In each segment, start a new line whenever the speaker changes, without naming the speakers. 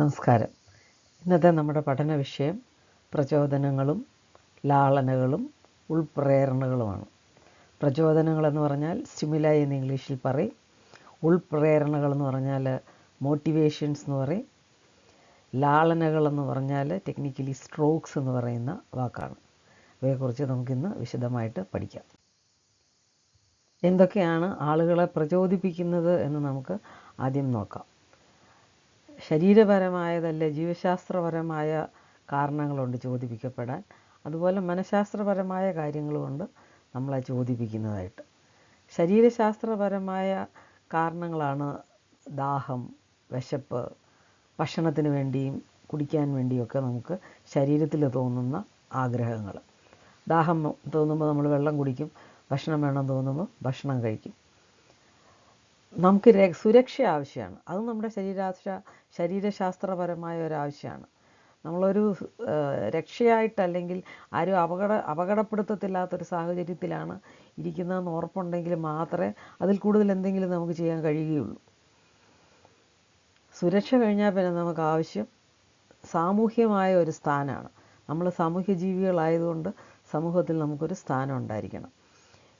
നമസ്കാരം ഇന്നത്തെ നമ്മുടെ പഠന വിഷയം പ്രചോദനങ്ങളും ലാളനകളും ഉൾപ്രേരണകളുമാണ് പ്രചോദനങ്ങളെന്ന് പറഞ്ഞാൽ സ്റ്റിമുലായി എന്ന് ഇംഗ്ലീഷിൽ പറയും ഉൾപ്രേരണകളെന്ന് പറഞ്ഞാൽ മോട്ടിവേഷൻസ് എന്ന് പറയും ലാളനകളെന്ന് പറഞ്ഞാൽ ടെക്നിക്കലി സ്ട്രോക്സ് എന്ന് പറയുന്ന വാക്കാണ് അവയെക്കുറിച്ച് നമുക്കിന്ന് വിശദമായിട്ട് പഠിക്കാം എന്തൊക്കെയാണ് ആളുകളെ പ്രചോദിപ്പിക്കുന്നത് എന്ന് നമുക്ക് ആദ്യം നോക്കാം ശരീരപരമായതല്ല ജീവശാസ്ത്രപരമായ കാരണങ്ങളുണ്ട് ചോദിപ്പിക്കപ്പെടാൻ അതുപോലെ മനഃശാസ്ത്രപരമായ കാര്യങ്ങളുമുണ്ട് നമ്മളെ ചോദിപ്പിക്കുന്നതായിട്ട് ശരീരശാസ്ത്രപരമായ കാരണങ്ങളാണ് ദാഹം വിശപ്പ് ഭക്ഷണത്തിന് വേണ്ടിയും കുടിക്കാൻ വേണ്ടിയൊക്കെ നമുക്ക് ശരീരത്തിൽ തോന്നുന്ന ആഗ്രഹങ്ങൾ ദാഹം തോന്നുമ്പോൾ നമ്മൾ വെള്ളം കുടിക്കും ഭക്ഷണം വേണം തോന്നുമ്പോൾ ഭക്ഷണം കഴിക്കും നമുക്ക് സുരക്ഷ ആവശ്യമാണ് അത് നമ്മുടെ ശരീരാശ ശരീരശാസ്ത്രപരമായ ഒരാവശ്യമാണ് നമ്മളൊരു രക്ഷയായിട്ടല്ലെങ്കിൽ ആരും അപകട അപകടപ്പെടുത്തത്തില്ലാത്തൊരു സാഹചര്യത്തിലാണ് ഇരിക്കുന്നതെന്ന് ഉറപ്പുണ്ടെങ്കിൽ മാത്രമേ അതിൽ കൂടുതൽ എന്തെങ്കിലും നമുക്ക് ചെയ്യാൻ കഴിയുകയുള്ളൂ സുരക്ഷ കഴിഞ്ഞാൽ പിന്നെ നമുക്ക് ആവശ്യം സാമൂഹ്യമായ ഒരു സ്ഥാനമാണ് നമ്മൾ സാമൂഹ്യ ജീവികളായതുകൊണ്ട് സമൂഹത്തിൽ നമുക്കൊരു സ്ഥാനം ഉണ്ടായിരിക്കണം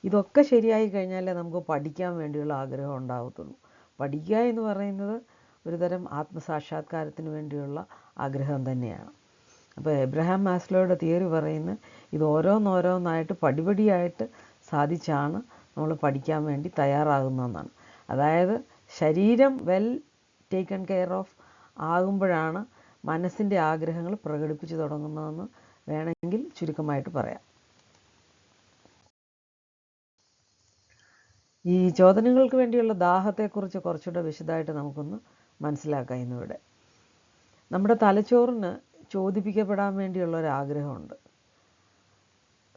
ഇതൊക്കെ ശരിയായി കഴിഞ്ഞാലേ നമുക്ക് പഠിക്കാൻ വേണ്ടിയുള്ള ആഗ്രഹം ഉണ്ടാകത്തുള്ളൂ പഠിക്കുക എന്ന് പറയുന്നത് ഒരുതരം ആത്മസാക്ഷാത്കാരത്തിന് വേണ്ടിയുള്ള ആഗ്രഹം തന്നെയാണ് അപ്പോൾ എബ്രഹാം മാസ്ലോയുടെ തിയറി പറയുന്നത് ഇത് ഓരോന്നോരോന്നായിട്ട് പടിപടിയായിട്ട് സാധിച്ചാണ് നമ്മൾ പഠിക്കാൻ വേണ്ടി തയ്യാറാകുന്നതെന്നാണ് അതായത് ശരീരം വെൽ ടേക്കൺ കെയർ ഓഫ് ആകുമ്പോഴാണ് മനസ്സിൻ്റെ ആഗ്രഹങ്ങൾ പ്രകടിപ്പിച്ചു തുടങ്ങുന്നതെന്ന് വേണമെങ്കിൽ ചുരുക്കമായിട്ട് പറയാം ഈ ചോദനങ്ങൾക്ക് വേണ്ടിയുള്ള ദാഹത്തെക്കുറിച്ച് കുറച്ചുകൂടെ വിശദമായിട്ട് നമുക്കൊന്ന് മനസ്സിലാക്കാം ഇന്നിവിടെ നമ്മുടെ തലച്ചോറിന് ചോദിപ്പിക്കപ്പെടാൻ വേണ്ടിയുള്ള ഒരു ആഗ്രഹമുണ്ട്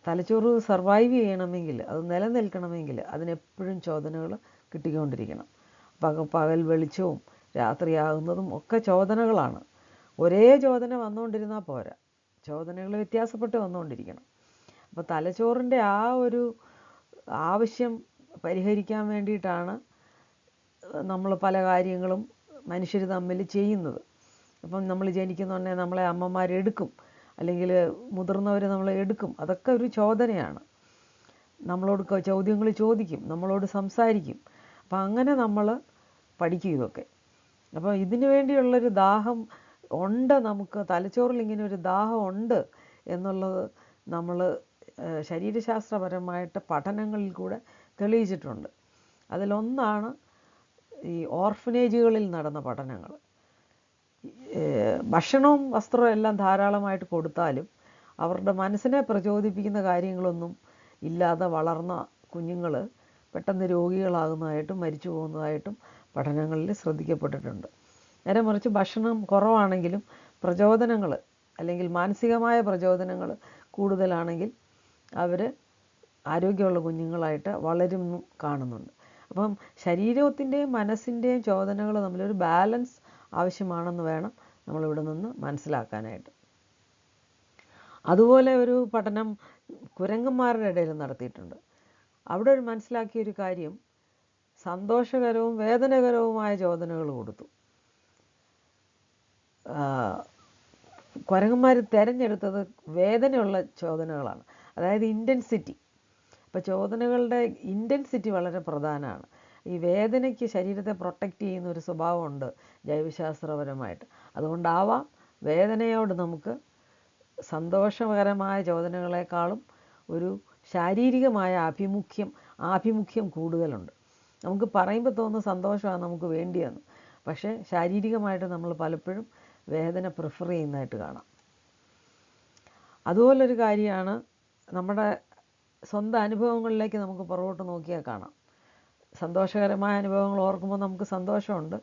തലച്ചോറ് സർവൈവ് ചെയ്യണമെങ്കിൽ അത് നിലനിൽക്കണമെങ്കിൽ അതിനെപ്പോഴും ചോദനകൾ കിട്ടിക്കൊണ്ടിരിക്കണം പക പകൽ വെളിച്ചവും രാത്രിയാകുന്നതും ഒക്കെ ചോദനകളാണ് ഒരേ ചോദന വന്നുകൊണ്ടിരുന്നാൽ പോരാ ചോദനകൾ വ്യത്യാസപ്പെട്ട് വന്നുകൊണ്ടിരിക്കണം അപ്പോൾ തലച്ചോറിൻ്റെ ആ ഒരു ആവശ്യം പരിഹരിക്കാൻ വേണ്ടിയിട്ടാണ് നമ്മൾ പല കാര്യങ്ങളും മനുഷ്യർ തമ്മിൽ ചെയ്യുന്നത് അപ്പം നമ്മൾ ജനിക്കുന്ന ഉടനെ നമ്മളെ അമ്മമാരെടുക്കും അല്ലെങ്കിൽ മുതിർന്നവർ നമ്മളെ എടുക്കും അതൊക്കെ ഒരു ചോദനയാണ് നമ്മളോട് ചോദ്യങ്ങൾ ചോദിക്കും നമ്മളോട് സംസാരിക്കും അപ്പം അങ്ങനെ നമ്മൾ പഠിക്കും ഇതൊക്കെ അപ്പം ഇതിനു വേണ്ടിയുള്ളൊരു ദാഹം ഉണ്ട് നമുക്ക് തലച്ചോറിൽ ഇങ്ങനെ ഒരു ദാഹം ഉണ്ട് എന്നുള്ളത് നമ്മൾ ശരീരശാസ്ത്രപരമായിട്ട് പഠനങ്ങളിൽ കൂടെ തെളിയിച്ചിട്ടുണ്ട് അതിലൊന്നാണ് ഈ ഓർഫനേജുകളിൽ നടന്ന പഠനങ്ങൾ ഭക്ഷണവും വസ്ത്രവും എല്ലാം ധാരാളമായിട്ട് കൊടുത്താലും അവരുടെ മനസ്സിനെ പ്രചോദിപ്പിക്കുന്ന കാര്യങ്ങളൊന്നും ഇല്ലാതെ വളർന്ന കുഞ്ഞുങ്ങൾ പെട്ടെന്ന് രോഗികളാകുന്നതായിട്ടും മരിച്ചു പോകുന്നതായിട്ടും പഠനങ്ങളിൽ ശ്രദ്ധിക്കപ്പെട്ടിട്ടുണ്ട് നേരെ മറിച്ച് ഭക്ഷണം കുറവാണെങ്കിലും പ്രചോദനങ്ങൾ അല്ലെങ്കിൽ മാനസികമായ പ്രചോദനങ്ങൾ കൂടുതലാണെങ്കിൽ അവർ ആരോഗ്യമുള്ള കുഞ്ഞുങ്ങളായിട്ട് വളരും കാണുന്നുണ്ട് അപ്പം ശരീരത്തിൻ്റെയും മനസ്സിൻ്റെയും ചോദനകൾ തമ്മിലൊരു ബാലൻസ് ആവശ്യമാണെന്ന് വേണം നമ്മളിവിടെ നിന്ന് മനസ്സിലാക്കാനായിട്ട് അതുപോലെ ഒരു പഠനം കുരങ്ങന്മാരുടെ ഇടയിൽ നടത്തിയിട്ടുണ്ട് അവിടെ ഒരു മനസ്സിലാക്കിയൊരു കാര്യം സന്തോഷകരവും വേദനകരവുമായ ചോദനകൾ കൊടുത്തു കുരങ്ങന്മാർ തിരഞ്ഞെടുത്തത് വേദനയുള്ള ചോദനകളാണ് അതായത് ഇൻറ്റൻസിറ്റി അപ്പോൾ ചോദനകളുടെ ഇൻറ്റൻസിറ്റി വളരെ പ്രധാനമാണ് ഈ വേദനയ്ക്ക് ശരീരത്തെ പ്രൊട്ടക്റ്റ് ചെയ്യുന്ന ഒരു സ്വഭാവമുണ്ട് ജൈവശാസ്ത്രപരമായിട്ട് അതുകൊണ്ടാവാം വേദനയോട് നമുക്ക് സന്തോഷകരമായ ചോദനകളെക്കാളും ഒരു ശാരീരികമായ ആഭിമുഖ്യം ആഭിമുഖ്യം കൂടുതലുണ്ട് നമുക്ക് പറയുമ്പോൾ തോന്നുന്ന സന്തോഷമാണ് നമുക്ക് വേണ്ടിയെന്ന് പക്ഷേ ശാരീരികമായിട്ട് നമ്മൾ പലപ്പോഴും വേദന പ്രിഫർ ചെയ്യുന്നതായിട്ട് കാണാം അതുപോലൊരു കാര്യമാണ് നമ്മുടെ സ്വന്തം അനുഭവങ്ങളിലേക്ക് നമുക്ക് പുറകോട്ട് നോക്കിയാൽ കാണാം സന്തോഷകരമായ അനുഭവങ്ങൾ ഓർക്കുമ്പോൾ നമുക്ക് സന്തോഷമുണ്ട്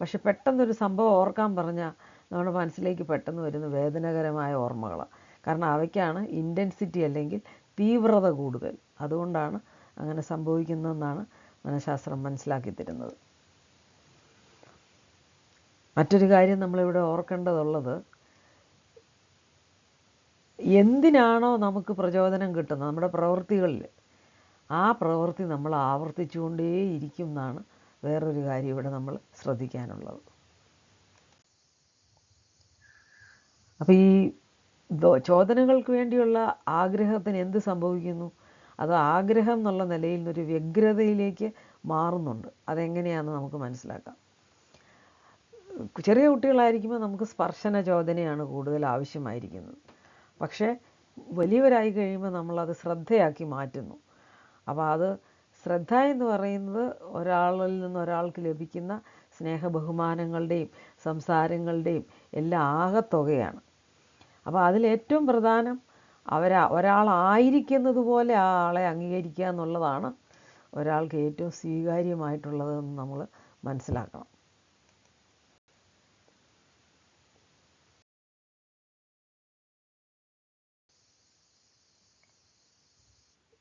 പക്ഷെ പെട്ടെന്നൊരു സംഭവം ഓർക്കാൻ പറഞ്ഞാൽ നമ്മുടെ മനസ്സിലേക്ക് പെട്ടെന്ന് വരുന്ന വേദനകരമായ ഓർമ്മകളാണ് കാരണം അവയ്ക്കാണ് ഇൻറ്റൻസിറ്റി അല്ലെങ്കിൽ തീവ്രത കൂടുതൽ അതുകൊണ്ടാണ് അങ്ങനെ സംഭവിക്കുന്നതെന്നാണ് മനഃശാസ്ത്രം മനസ്സിലാക്കി തരുന്നത് മറ്റൊരു കാര്യം നമ്മളിവിടെ ഓർക്കേണ്ടതുള്ളത് എന്തിനാണോ നമുക്ക് പ്രചോദനം കിട്ടുന്നത് നമ്മുടെ പ്രവൃത്തികളിൽ ആ പ്രവൃത്തി നമ്മൾ ആവർത്തിച്ചുകൊണ്ടേ ഇരിക്കും എന്നാണ് വേറൊരു കാര്യം ഇവിടെ നമ്മൾ ശ്രദ്ധിക്കാനുള്ളത് അപ്പോൾ ഈ ചോദനകൾക്ക് വേണ്ടിയുള്ള ആഗ്രഹത്തിന് എന്ത് സംഭവിക്കുന്നു അത് ആഗ്രഹം എന്നുള്ള നിലയിൽ ഒരു വ്യഗ്രതയിലേക്ക് മാറുന്നുണ്ട് അതെങ്ങനെയാണെന്ന് നമുക്ക് മനസ്സിലാക്കാം ചെറിയ കുട്ടികളായിരിക്കുമ്പോൾ നമുക്ക് സ്പർശന ചോദനയാണ് കൂടുതൽ ആവശ്യമായിരിക്കുന്നത് പക്ഷേ വലിയവരായി കഴിയുമ്പോൾ നമ്മളത് ശ്രദ്ധയാക്കി മാറ്റുന്നു അപ്പോൾ അത് ശ്രദ്ധ എന്ന് പറയുന്നത് ഒരാളിൽ നിന്ന് ഒരാൾക്ക് ലഭിക്കുന്ന സ്നേഹ ബഹുമാനങ്ങളുടെയും സംസാരങ്ങളുടെയും എല്ലാ ആകത്തുകയാണ് അപ്പോൾ അതിലേറ്റവും പ്രധാനം അവരാ ഒരാളായിരിക്കുന്നത് പോലെ ആ ആളെ അംഗീകരിക്കുക എന്നുള്ളതാണ് ഒരാൾക്ക് ഏറ്റവും സ്വീകാര്യമായിട്ടുള്ളതെന്ന് നമ്മൾ മനസ്സിലാക്കണം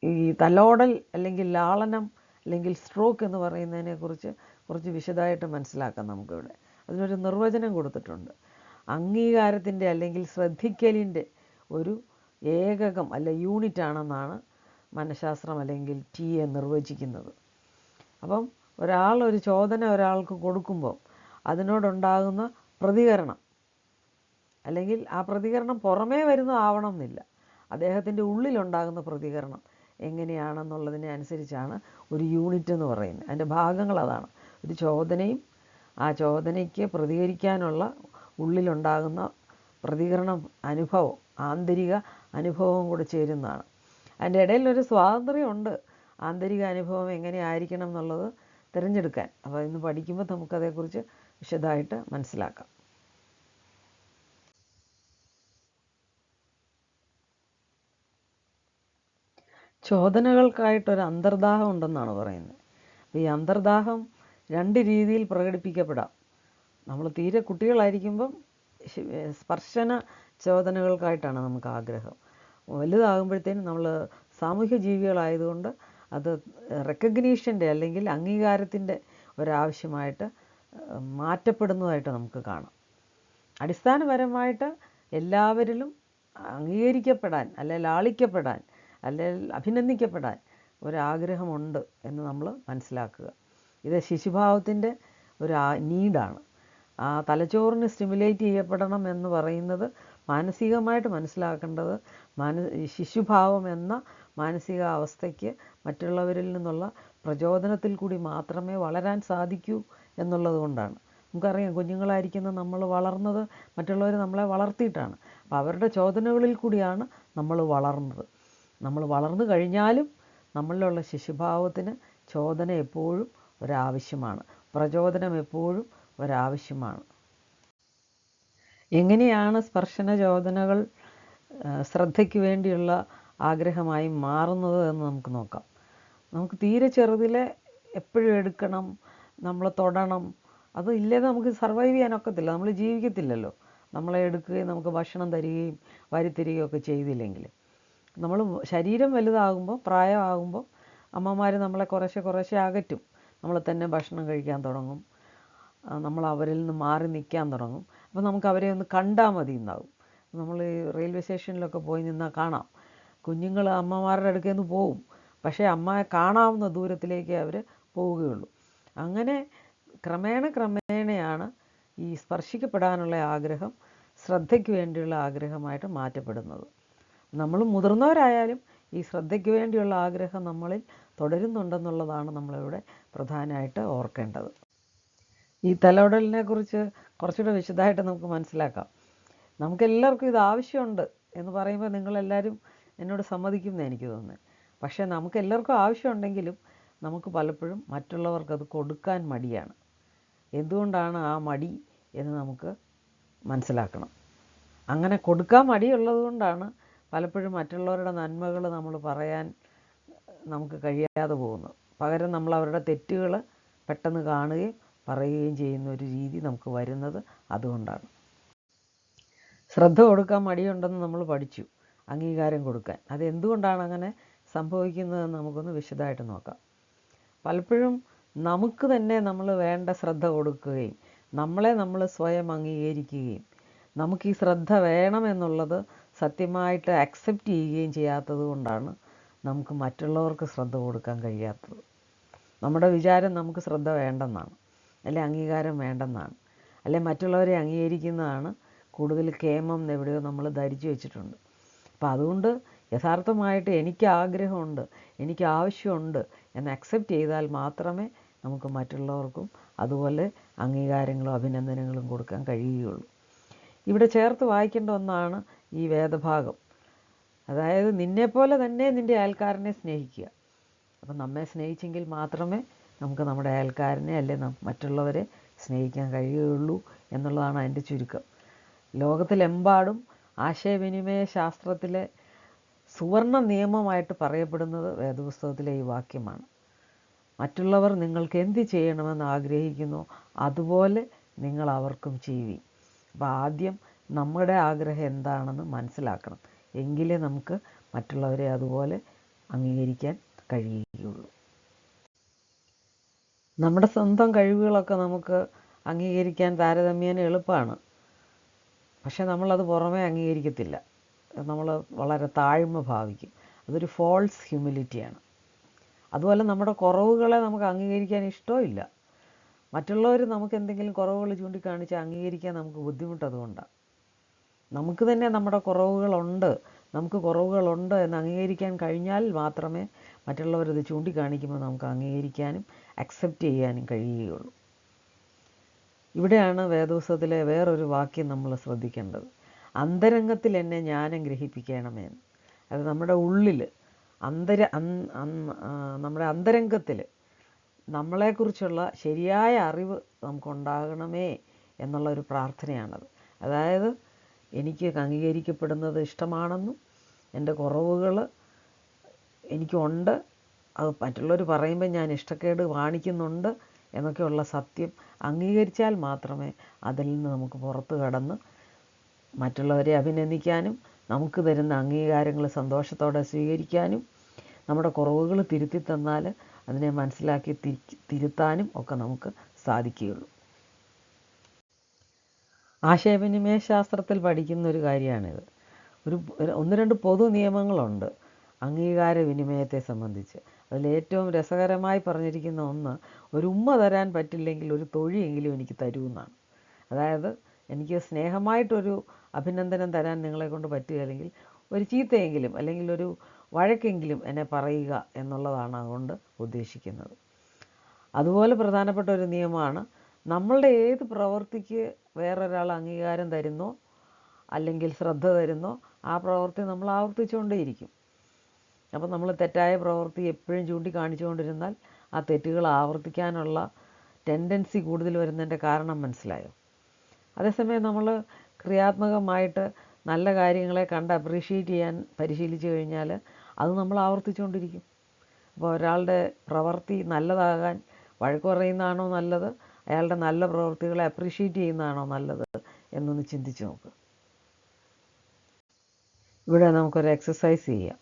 ഈ തലോടൽ അല്ലെങ്കിൽ ലാളനം അല്ലെങ്കിൽ സ്ട്രോക്ക് എന്ന് പറയുന്നതിനെക്കുറിച്ച് കുറച്ച് വിശദമായിട്ട് മനസ്സിലാക്കാം നമുക്കിവിടെ അതിനൊരു നിർവചനം കൊടുത്തിട്ടുണ്ട് അംഗീകാരത്തിൻ്റെ അല്ലെങ്കിൽ ശ്രദ്ധിക്കലിൻ്റെ ഒരു ഏകകം അല്ല യൂണിറ്റ് ആണെന്നാണ് മനഃശാസ്ത്രം അല്ലെങ്കിൽ ടി എ നിർവചിക്കുന്നത് അപ്പം ഒരാൾ ഒരു ചോദന ഒരാൾക്ക് കൊടുക്കുമ്പോൾ അതിനോടുണ്ടാകുന്ന പ്രതികരണം അല്ലെങ്കിൽ ആ പ്രതികരണം പുറമേ വരുന്നതാവണം എന്നില്ല അദ്ദേഹത്തിൻ്റെ ഉള്ളിലുണ്ടാകുന്ന പ്രതികരണം എങ്ങനെയാണെന്നുള്ളതിനെ അനുസരിച്ചാണ് ഒരു യൂണിറ്റ് എന്ന് പറയുന്നത് അതിൻ്റെ ഭാഗങ്ങൾ അതാണ് ഒരു ചോദനയും ആ ചോദനയ്ക്ക് പ്രതികരിക്കാനുള്ള ഉള്ളിലുണ്ടാകുന്ന പ്രതികരണം അനുഭവം ആന്തരിക അനുഭവവും കൂടെ ചേരുന്നതാണ് അതിൻ്റെ ഇടയിൽ ഒരു സ്വാതന്ത്ര്യമുണ്ട് ആന്തരിക അനുഭവം എങ്ങനെയായിരിക്കണം എന്നുള്ളത് തിരഞ്ഞെടുക്കാൻ അപ്പോൾ ഇന്ന് പഠിക്കുമ്പോൾ നമുക്കതേക്കുറിച്ച് വിശദമായിട്ട് മനസ്സിലാക്കാം ചോദനകൾക്കായിട്ടൊരു അന്തർദാഹം ഉണ്ടെന്നാണ് പറയുന്നത് ഈ അന്തർദാഹം രണ്ട് രീതിയിൽ പ്രകടിപ്പിക്കപ്പെടാം നമ്മൾ തീരെ കുട്ടികളായിരിക്കുമ്പം സ്പർശന ചോദനകൾക്കായിട്ടാണ് നമുക്ക് ആഗ്രഹം വലുതാകുമ്പോഴത്തേനും നമ്മൾ സാമൂഹ്യ ജീവികളായതുകൊണ്ട് അത് റെക്കഗ്നീഷൻ്റെ അല്ലെങ്കിൽ അംഗീകാരത്തിൻ്റെ ഒരാവശ്യമായിട്ട് മാറ്റപ്പെടുന്നതായിട്ട് നമുക്ക് കാണാം അടിസ്ഥാനപരമായിട്ട് എല്ലാവരിലും അംഗീകരിക്കപ്പെടാൻ അല്ലെ ലാളിക്കപ്പെടാൻ അല്ലെങ്കിൽ അഭിനന്ദിക്കപ്പെടാൻ ഒരാഗ്രഹമുണ്ട് എന്ന് നമ്മൾ മനസ്സിലാക്കുക ഇത് ശിശുഭാവത്തിൻ്റെ ഒരു നീഡാണ് ആ തലച്ചോറിന് സ്റ്റിമുലേറ്റ് ചെയ്യപ്പെടണം എന്ന് പറയുന്നത് മാനസികമായിട്ട് മനസ്സിലാക്കേണ്ടത് മാന ശിശുഭാവം എന്ന മാനസിക അവസ്ഥയ്ക്ക് മറ്റുള്ളവരിൽ നിന്നുള്ള പ്രചോദനത്തിൽ കൂടി മാത്രമേ വളരാൻ സാധിക്കൂ എന്നുള്ളത് കൊണ്ടാണ് നമുക്കറിയാം കുഞ്ഞുങ്ങളായിരിക്കുന്ന നമ്മൾ വളർന്നത് മറ്റുള്ളവർ നമ്മളെ വളർത്തിയിട്ടാണ് അപ്പോൾ അവരുടെ ചോദനകളിൽ കൂടിയാണ് നമ്മൾ വളർന്നത് നമ്മൾ വളർന്നു കഴിഞ്ഞാലും നമ്മളിലുള്ള ശിശുഭാവത്തിന് ചോദന എപ്പോഴും ഒരാവശ്യമാണ് പ്രചോദനം എപ്പോഴും ഒരാവശ്യമാണ് എങ്ങനെയാണ് സ്പർശന ചോദനകൾ ശ്രദ്ധയ്ക്ക് വേണ്ടിയുള്ള ആഗ്രഹമായി മാറുന്നത് എന്ന് നമുക്ക് നോക്കാം നമുക്ക് തീരെ ചെറുതിലെ എപ്പോഴും എടുക്കണം നമ്മൾ തൊടണം അത് ഇല്ലാതെ നമുക്ക് സർവൈവ് ചെയ്യാനൊക്കത്തില്ല നമ്മൾ ജീവിക്കത്തില്ലല്ലോ നമ്മളെ എടുക്കുകയും നമുക്ക് ഭക്ഷണം തരികയും വാരിത്തരികയും ഒക്കെ ചെയ്തില്ലെങ്കിൽ നമ്മൾ ശരീരം വലുതാകുമ്പോൾ പ്രായമാകുമ്പോൾ അമ്മമാർ നമ്മളെ കുറേശ്ശെ കുറേശ്ശെ അകറ്റും നമ്മൾ തന്നെ ഭക്ഷണം കഴിക്കാൻ തുടങ്ങും നമ്മൾ അവരിൽ നിന്ന് മാറി നിൽക്കാൻ തുടങ്ങും അപ്പോൾ നമുക്ക് അവരെ ഒന്ന് കണ്ടാൽ മതി എന്നാവും നമ്മൾ റെയിൽവേ സ്റ്റേഷനിലൊക്കെ പോയി നിന്നാൽ കാണാം കുഞ്ഞുങ്ങൾ അമ്മമാരുടെ അടുക്കേ നിന്ന് പോവും പക്ഷേ അമ്മയെ കാണാവുന്ന ദൂരത്തിലേക്ക് അവർ പോവുകയുള്ളൂ അങ്ങനെ ക്രമേണ ക്രമേണയാണ് ഈ സ്പർശിക്കപ്പെടാനുള്ള ആഗ്രഹം ശ്രദ്ധയ്ക്ക് വേണ്ടിയുള്ള ആഗ്രഹമായിട്ട് മാറ്റപ്പെടുന്നത് നമ്മൾ മുതിർന്നവരായാലും ഈ ശ്രദ്ധയ്ക്ക് വേണ്ടിയുള്ള ആഗ്രഹം നമ്മളിൽ തുടരുന്നുണ്ടെന്നുള്ളതാണ് നമ്മളിവിടെ പ്രധാനമായിട്ട് ഓർക്കേണ്ടത് ഈ തലോടലിനെ കുറിച്ച് കുറച്ചുകൂടെ വിശദമായിട്ട് നമുക്ക് മനസ്സിലാക്കാം നമുക്കെല്ലാവർക്കും ഇത് ആവശ്യമുണ്ട് എന്ന് പറയുമ്പോൾ നിങ്ങളെല്ലാവരും എന്നോട് സമ്മതിക്കുന്നേ എനിക്ക് തോന്നുന്നത് പക്ഷേ നമുക്ക് എല്ലാവർക്കും ആവശ്യമുണ്ടെങ്കിലും നമുക്ക് പലപ്പോഴും മറ്റുള്ളവർക്ക് അത് കൊടുക്കാൻ മടിയാണ് എന്തുകൊണ്ടാണ് ആ മടി എന്ന് നമുക്ക് മനസ്സിലാക്കണം അങ്ങനെ കൊടുക്കാൻ മടിയുള്ളത് കൊണ്ടാണ് പലപ്പോഴും മറ്റുള്ളവരുടെ നന്മകൾ നമ്മൾ പറയാൻ നമുക്ക് കഴിയാതെ പോകുന്നു പകരം നമ്മൾ അവരുടെ തെറ്റുകൾ പെട്ടെന്ന് കാണുകയും പറയുകയും ചെയ്യുന്ന ഒരു രീതി നമുക്ക് വരുന്നത് അതുകൊണ്ടാണ് ശ്രദ്ധ കൊടുക്കാൻ മടിയുണ്ടെന്ന് നമ്മൾ പഠിച്ചു അംഗീകാരം കൊടുക്കാൻ അത് എന്തുകൊണ്ടാണ് അങ്ങനെ സംഭവിക്കുന്നതെന്ന് നമുക്കൊന്ന് വിശദമായിട്ട് നോക്കാം പലപ്പോഴും നമുക്ക് തന്നെ നമ്മൾ വേണ്ട ശ്രദ്ധ കൊടുക്കുകയും നമ്മളെ നമ്മൾ സ്വയം അംഗീകരിക്കുകയും നമുക്ക് ഈ ശ്രദ്ധ വേണമെന്നുള്ളത് സത്യമായിട്ട് അക്സെപ്റ്റ് ചെയ്യുകയും ചെയ്യാത്തത് കൊണ്ടാണ് നമുക്ക് മറ്റുള്ളവർക്ക് ശ്രദ്ധ കൊടുക്കാൻ കഴിയാത്തത് നമ്മുടെ വിചാരം നമുക്ക് ശ്രദ്ധ വേണ്ടെന്നാണ് അല്ലെ അംഗീകാരം വേണ്ടെന്നാണ് അല്ലെ മറ്റുള്ളവരെ അംഗീകരിക്കുന്നതാണ് കൂടുതൽ കേമം എവിടെയോ നമ്മൾ ധരിച്ചു വെച്ചിട്ടുണ്ട് അപ്പോൾ അതുകൊണ്ട് യഥാർത്ഥമായിട്ട് എനിക്ക് ആഗ്രഹമുണ്ട് എനിക്ക് ആവശ്യമുണ്ട് എന്ന് അക്സെപ്റ്റ് ചെയ്താൽ മാത്രമേ നമുക്ക് മറ്റുള്ളവർക്കും അതുപോലെ അംഗീകാരങ്ങളും അഭിനന്ദനങ്ങളും കൊടുക്കാൻ കഴിയുകയുള്ളൂ ഇവിടെ ചേർത്ത് വായിക്കേണ്ട ഒന്നാണ് ഈ വേദഭാഗം അതായത് നിന്നെപ്പോലെ തന്നെ നിൻ്റെ അയൽക്കാരനെ സ്നേഹിക്കുക അപ്പം നമ്മെ സ്നേഹിച്ചെങ്കിൽ മാത്രമേ നമുക്ക് നമ്മുടെ അയൽക്കാരനെ അല്ലെ മറ്റുള്ളവരെ സ്നേഹിക്കാൻ കഴിയുകയുള്ളൂ എന്നുള്ളതാണ് അതിൻ്റെ ചുരുക്കം ലോകത്തിലെമ്പാടും ആശയവിനിമയ ശാസ്ത്രത്തിലെ സുവർണ നിയമമായിട്ട് പറയപ്പെടുന്നത് വേദപുസ്തകത്തിലെ ഈ വാക്യമാണ് മറ്റുള്ളവർ നിങ്ങൾക്ക് എന്ത് ചെയ്യണമെന്ന് ആഗ്രഹിക്കുന്നു അതുപോലെ നിങ്ങൾ അവർക്കും ചെയ്യുവി അപ്പോൾ ആദ്യം നമ്മുടെ ആഗ്രഹം എന്താണെന്ന് മനസ്സിലാക്കണം എങ്കിലേ നമുക്ക് മറ്റുള്ളവരെ അതുപോലെ അംഗീകരിക്കാൻ കഴിയുകയുള്ളൂ നമ്മുടെ സ്വന്തം കഴിവുകളൊക്കെ നമുക്ക് അംഗീകരിക്കാൻ താരതമ്യേന എളുപ്പമാണ് പക്ഷേ നമ്മളത് പുറമേ അംഗീകരിക്കത്തില്ല നമ്മൾ വളരെ താഴ്മ ഭാവിക്കും അതൊരു ഫോൾസ് ഹ്യൂമിലിറ്റിയാണ് അതുപോലെ നമ്മുടെ കുറവുകളെ നമുക്ക് അംഗീകരിക്കാൻ ഇഷ്ടമില്ല മറ്റുള്ളവർ നമുക്ക് എന്തെങ്കിലും കുറവുകൾ ചൂണ്ടിക്കാണിച്ച് അംഗീകരിക്കാൻ നമുക്ക് ബുദ്ധിമുട്ടതുകൊണ്ടാണ് നമുക്ക് തന്നെ നമ്മുടെ കുറവുകളുണ്ട് നമുക്ക് കുറവുകളുണ്ട് എന്ന് അംഗീകരിക്കാൻ കഴിഞ്ഞാൽ മാത്രമേ മറ്റുള്ളവരത് ചൂണ്ടിക്കാണിക്കുമ്പോൾ നമുക്ക് അംഗീകരിക്കാനും അക്സെപ്റ്റ് ചെയ്യാനും കഴിയുകയുള്ളൂ ഇവിടെയാണ് വേദോസത്തിലെ വേറൊരു വാക്യം നമ്മൾ ശ്രദ്ധിക്കേണ്ടത് അന്തരംഗത്തിൽ എന്നെ ജ്ഞാനം ഗ്രഹിപ്പിക്കണമേ അത് നമ്മുടെ ഉള്ളിൽ അന്തര നമ്മുടെ അന്തരംഗത്തിൽ നമ്മളെക്കുറിച്ചുള്ള ശരിയായ അറിവ് നമുക്കുണ്ടാകണമേ എന്നുള്ള ഒരു പ്രാർത്ഥനയാണത് അതായത് എനിക്ക് അംഗീകരിക്കപ്പെടുന്നത് ഇഷ്ടമാണെന്നും എൻ്റെ കുറവുകൾ എനിക്കുണ്ട് അത് മറ്റുള്ളവർ പറയുമ്പോൾ ഞാൻ ഇഷ്ടക്കേട് കാണിക്കുന്നുണ്ട് എന്നൊക്കെയുള്ള സത്യം അംഗീകരിച്ചാൽ മാത്രമേ അതിൽ നിന്ന് നമുക്ക് പുറത്ത് കടന്ന് മറ്റുള്ളവരെ അഭിനന്ദിക്കാനും നമുക്ക് തരുന്ന അംഗീകാരങ്ങൾ സന്തോഷത്തോടെ സ്വീകരിക്കാനും നമ്മുടെ കുറവുകൾ തിരുത്തി തന്നാൽ അതിനെ മനസ്സിലാക്കി തിരുത്താനും ഒക്കെ നമുക്ക് സാധിക്കുകയുള്ളൂ ആശയവിനിമയ ശാസ്ത്രത്തിൽ പഠിക്കുന്ന ഒരു കാര്യമാണിത് ഒരു ഒന്ന് രണ്ട് പൊതു നിയമങ്ങളുണ്ട് അംഗീകാര വിനിമയത്തെ സംബന്ധിച്ച് അതിൽ ഏറ്റവും രസകരമായി പറഞ്ഞിരിക്കുന്ന ഒന്ന് ഒരു ഉമ്മ തരാൻ പറ്റില്ലെങ്കിൽ ഒരു തൊഴിയെങ്കിലും എനിക്ക് തരുമെന്നാണ് എന്നാണ് അതായത് എനിക്ക് സ്നേഹമായിട്ടൊരു അഭിനന്ദനം തരാൻ നിങ്ങളെ കൊണ്ട് പറ്റുകയല്ലെങ്കിൽ ഒരു ചീത്തയെങ്കിലും അല്ലെങ്കിൽ ഒരു വഴക്കെങ്കിലും എന്നെ പറയുക എന്നുള്ളതാണ് അതുകൊണ്ട് ഉദ്ദേശിക്കുന്നത് അതുപോലെ പ്രധാനപ്പെട്ട ഒരു നിയമമാണ് നമ്മളുടെ ഏത് പ്രവൃത്തിക്ക് വേറൊരാൾ അംഗീകാരം തരുന്നോ അല്ലെങ്കിൽ ശ്രദ്ധ തരുന്നോ ആ പ്രവൃത്തി നമ്മൾ ആവർത്തിച്ചുകൊണ്ടേയിരിക്കും അപ്പം നമ്മൾ തെറ്റായ പ്രവൃത്തി എപ്പോഴും ചൂണ്ടിക്കാണിച്ചുകൊണ്ടിരുന്നാൽ ആ തെറ്റുകൾ ആവർത്തിക്കാനുള്ള ടെൻഡൻസി കൂടുതൽ വരുന്നതിൻ്റെ കാരണം മനസ്സിലായോ അതേസമയം നമ്മൾ ക്രിയാത്മകമായിട്ട് നല്ല കാര്യങ്ങളെ കണ്ട് അപ്രീഷിയേറ്റ് ചെയ്യാൻ പരിശീലിച്ചു കഴിഞ്ഞാൽ അത് നമ്മൾ ആവർത്തിച്ചുകൊണ്ടിരിക്കും അപ്പോൾ ഒരാളുടെ പ്രവൃത്തി നല്ലതാകാൻ വഴക്ക് പറയുന്നതാണോ നല്ലത് അയാളുടെ നല്ല പ്രവൃത്തികളെ അപ്രീഷിയേറ്റ് ചെയ്യുന്നതാണോ നല്ലത് എന്നൊന്ന് ചിന്തിച്ച് നോക്ക് ഇവിടെ നമുക്കൊരു എക്സസൈസ് ചെയ്യാം